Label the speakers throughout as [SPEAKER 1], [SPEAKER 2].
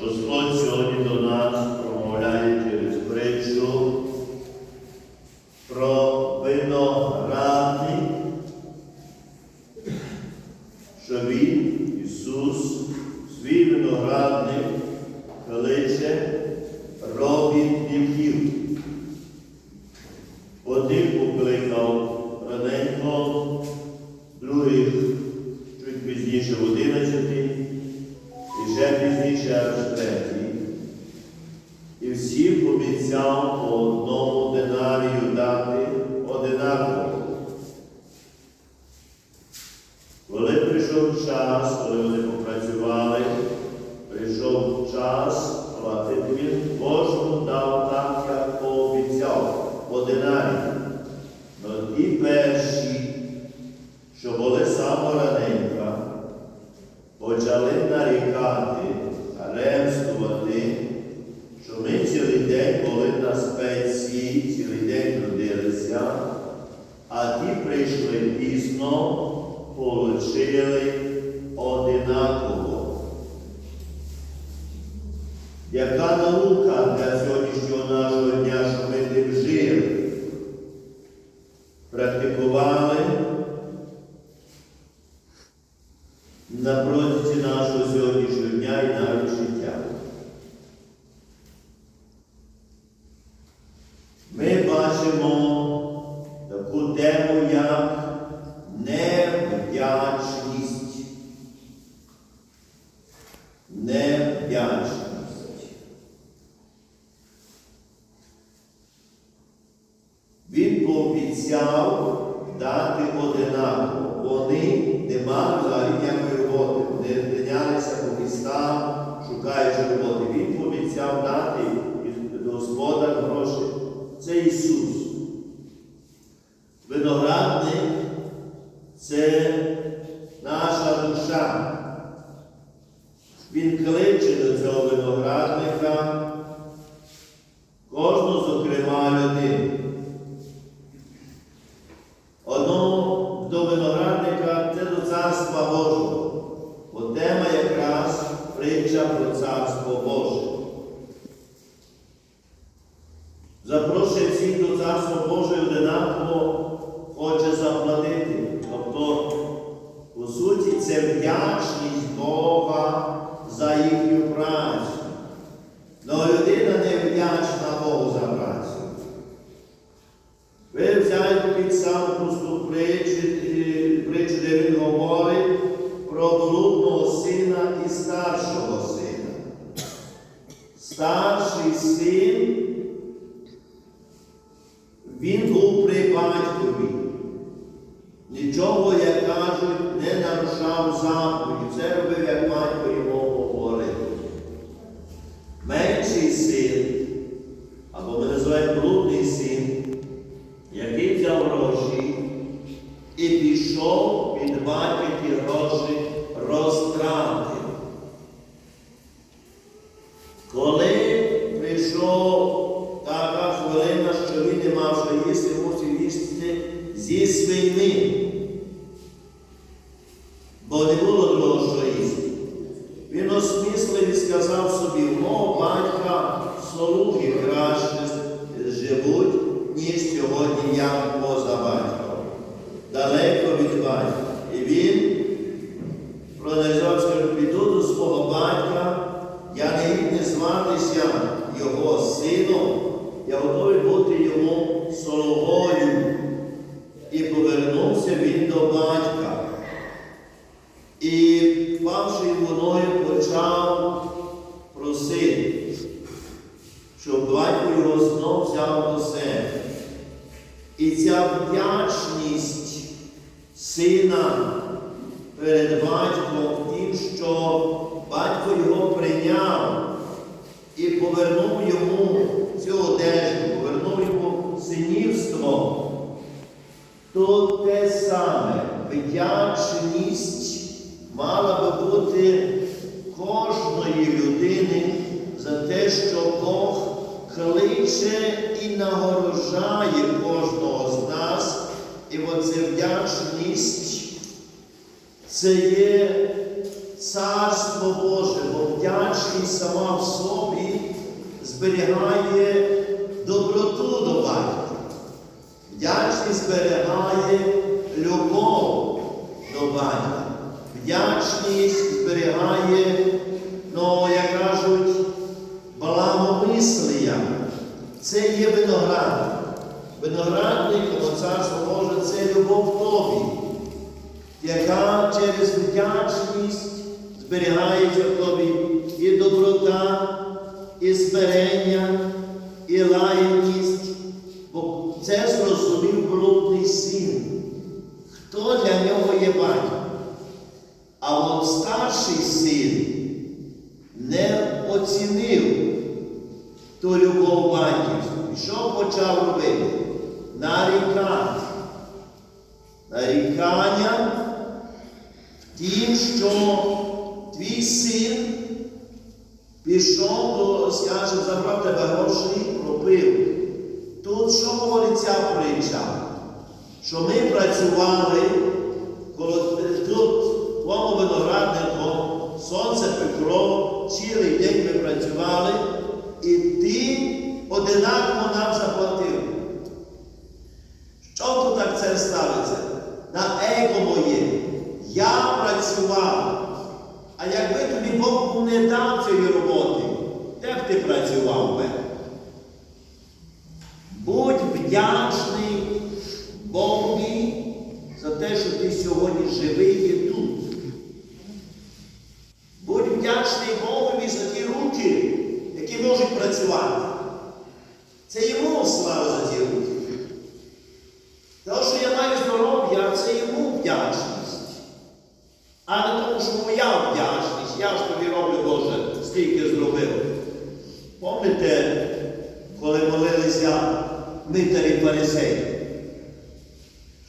[SPEAKER 1] Господь сьогодні до нас промовляє через притчу про виноградник, що Він, Ісус, свій виноградник кличе робітників. Одних покликав раненько, час, коли вони попрацювали, прийшов час платити він, кожному дав так, як пообіцяв, по динарію. Но ті перші, що були самораненька, почали нарікати, ремствувати, що ми цілий день були на спеції, цілий день трудилися, а ті прийшли пізно, получили на протязі нашого сьогоднішнього дня і навіть життя. Ми бачимо таку тему, як невдячність. Невдячність. Він пообіцяв дати одинаково. Роботи. Він пообіцяв дати Господа гроші. Це Ісус. Виноградник це наша душа. Він кличе до цього виноградника кожну, зокрема, людину. Одного до виноградника це до царства Божого. Бо тема якраз притча про царство Боже. Запрошує всіх до царства Божого одинаково хоче заплатити. Тобто, по суті, це вдячність Бога за їхню працю. Но людина не вдячна Богу за працю. Ви взяєте під саму просту притчу, е, притчу, де він говорить про блудного сина і старшого сина. Старший син, він був при батькові. Нічого, як кажуть, не нарушав заповіді. Все робив, як батько йому говорив. Менший син, або ми називаємо блудний син, який взяв гроші і пішов від батька ті гроші розтратив. Коли прийшов така хвилина, що він не мав що їсти, мусив їсти зі свиньми, бо не було другого, що їсти. Він осмислив і сказав собі, мого батька слуги краще живуть, ніж сьогодні я поза батьком. Далеко від батька. І він скаже, піду до свого батька, я не гідний зватися його сином, я готовий бути йому слугою. І повернувся він до батька. І, впавши воною, почав просити, щоб батько його знов взяв до ця вдячність сина перед батьком в тім, що батько його прийняв і повернув йому цю одежу, повернув йому синівство. То те саме вдячність мала би бути кожної людини за те, що Бог кличе і нагорожає кожного і оце вдячність це є царство Боже, бо вдячність сама в собі зберігає доброту до батька. Вдячність зберігає любов до батька. Вдячність зберігає, ну, як кажуть, благомислія. Це є виноград. Виноградник, царство Боже, це любов тобі, яка через вдячність зберігається в тобі і доброта, і смирення, і лаянність. Бо це зрозумів блудний син. Хто для нього є батько? А от старший син не оцінив ту любов батьківську. Що почав робити? Нарікати. Нарікання в тім, що твій син пішов до, скаже, забрав тебе гроші, пропив. Тут що говорить ця притча? Що ми працювали, коли тут, тому винограднику, сонце пекло, цілий день ми працювали, і ти одинаково нам заплатив. Що тут це? На его моє. Я працював. А якби тобі Бог не дав цієї роботи, де б ти працював би? Будь вдячний Богові за те, що ти сьогодні живий і тут. Будь вдячний Богові за ті руки, які можуть працювати. Це йому слава за ті руки. Те, що я маю здоров'я, це йому вдячність. А не тому, що моя вдячність, я ж тобі роблю, Боже, стільки зробив. Пам'ятаєте, коли молилися митарі фарисеї?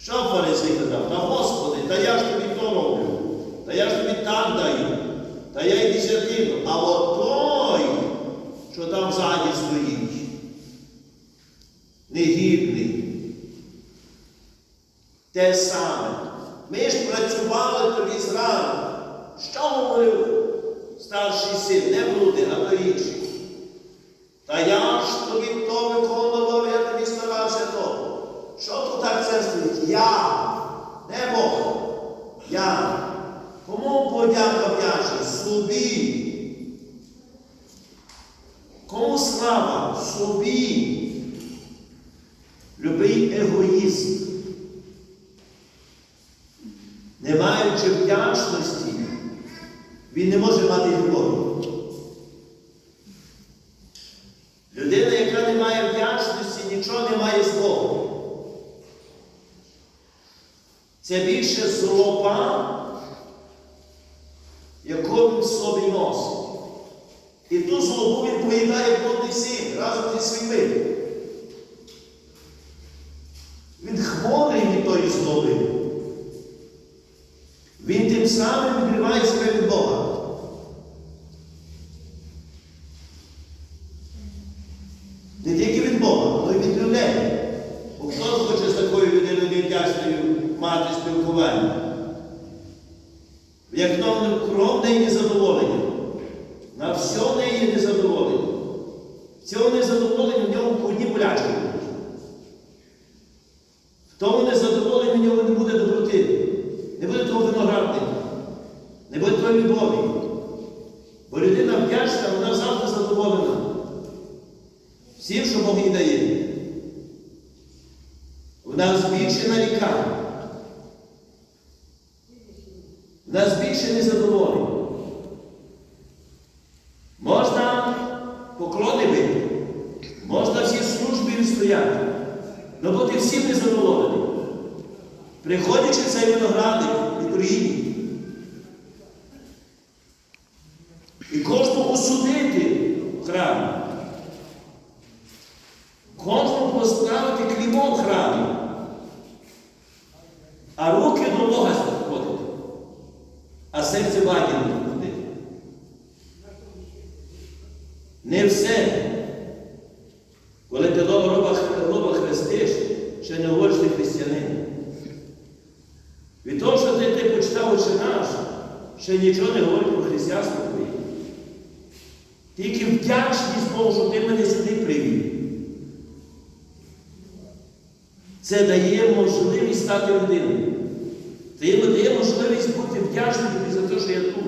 [SPEAKER 1] Що фарисей казав? Та Господи, та я ж тобі то роблю, та я ж тобі так даю, та я й десятину. А от той, що там ззаді стоїть, негідний. Те саме. Ми ж працювали тобі зранку. Що говорив старший син? Не блуди, а то інший. Та я ж тобі то виконував, я тобі старався то. Що тут так це стоїть? Я, не Бог. Я. Кому подяка вдячність? Собі. Кому слава? Собі. Любий егоїзм. Не маючи вдячності, він не може мати любові. Людина, яка не має вдячності, нічого не має з Богом. Це більше злоба, яку він в собі носить. І ту злобу він поїдає проти всіх разом зі своїми. Він хворий від тої злоби. Він тим самим відкриває себе від Бога. Не тільки від Бога, але й від людей. Бо хто хоче з такою людиною невдячною мати спілкування? Як кров неї незадоволення. На все в неї є незадоволення. Цього незадоволення в ньому одні болячки будуть. В тому незадоволенні в нього не буде доброти. Не буде того виноградника, не буде твоєї любові. Бо людина вдячна, вона завжди задоволена. Всім, що Бог їй дає. Вона збільшена ріка. Вона збільшене задоволення. Можна Приходячи в цей виноградник Україні. І кожного осудити в храмі. Кожному поставити клімо в храмі. А руки до Бога ходити. А серце ваді не ходити. Не все. Коли ти лоба, лоба хрестиш, ще не говориш ти християнин. Від того, що ти, очі наш, ще нічого не говорить про християнство твоє. Тільки вдячність Богу, що ти мене сюди привів. Це дає можливість стати людиною. Це дає можливість бути вдячним за те, що я тут.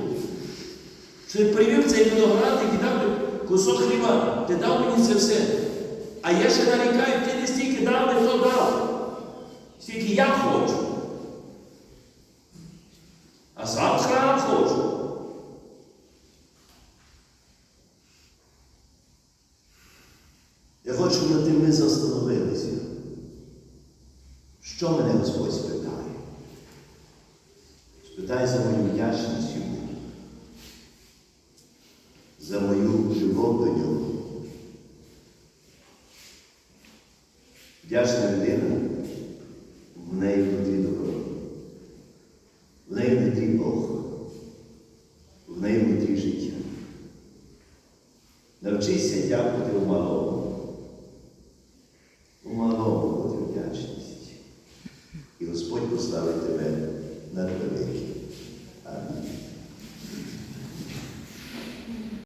[SPEAKER 1] Що ти привів цей виноградник і дав мені кусок хліба, ти дав мені це все. А я ще нарікаю, ти не стільки дав, не то дав. Стільки я хочу. А сам храм хочу. Я хочу, щоб над тим ми застановилися. Що мене Господь спитає? Спитає за мою вдячність йому, за мою любов до нього. Вдячна людина, в неї внутрі добро. В неї внутрі Бог, в неї внутрі життя. Навчися дякувати у малому.